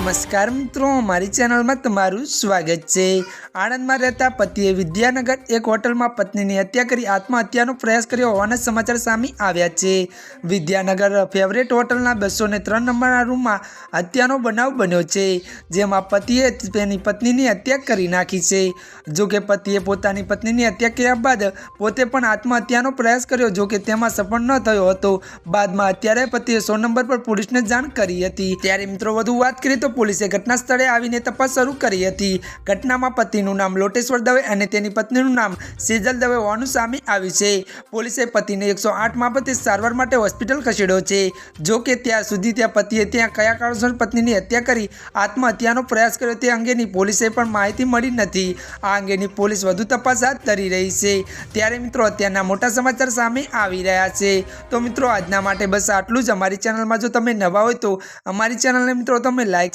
નમસ્કાર મિત્રો, મારી ચેનલમાં તમારું સ્વાગત છે. આણંદમાં રહેતા પતિએ વિદ્યાનગર એક હોટલમાં પત્નીની હત્યા કરી આત્મહત્યાનો પ્રયાસ કર્યો હોવાના સમાચાર સામે આવ્યા છે. વિદ્યાનગર ફેવરેટ હોટલના બસો ને ત્રણ નંબરના રૂમમાં હત્યાનો બનાવ બન્યો છે, જેમાં પતિએ તેની પત્નીની હત્યા કરી નાખી છે. જો કે પતિએ પોતાની પત્નીની હત્યા કર્યા બાદ પોતે પણ આત્મહત્યાનો પ્રયાસ કર્યો જો કે તેમાં સફળ ન થયો હતો. બાદમાં અત્યારે પતિએ સો નંબર પર પોલીસને જાણ કરી હતી. ત્યારે મિત્રો, વધુ વાત કરીએ તો પોલીસે ઘટના સ્થળે આવીને તપાસ શરૂ કરી હતી. ઘટનામાં પતિનું નામ લોટેશ્વર દવે અને તેની પત્નીનું નામ સેજલ દવે હોવાનું સામે આવ્યું છે. પોલીસે પતિને એકસો આઠ મારફતે સારવાર માટે હોસ્પિટલ ખસેડ્યો છે. જો કે ત્યાં સુધી ત્યાં પતિએ ત્યાં કયા કારણસર પત્નીની હત્યા કરી, આત્મહત્યાનો પ્રયાસ કર્યો તે અંગેની પોલીસે પણ માહિતી મળી નથી. આ અંગેની પોલીસ વધુ તપાસ હાથ ધરી રહી છે. ત્યારે મિત્રો અત્યારના મોટા સમાચાર સામે આવી રહ્યા છે. તો મિત્રો આજના માટે બસ આટલું જ. અમારી ચેનલમાં જો તમે નવા હોય તો અમારી ચેનલને મિત્રો તમે લાઇક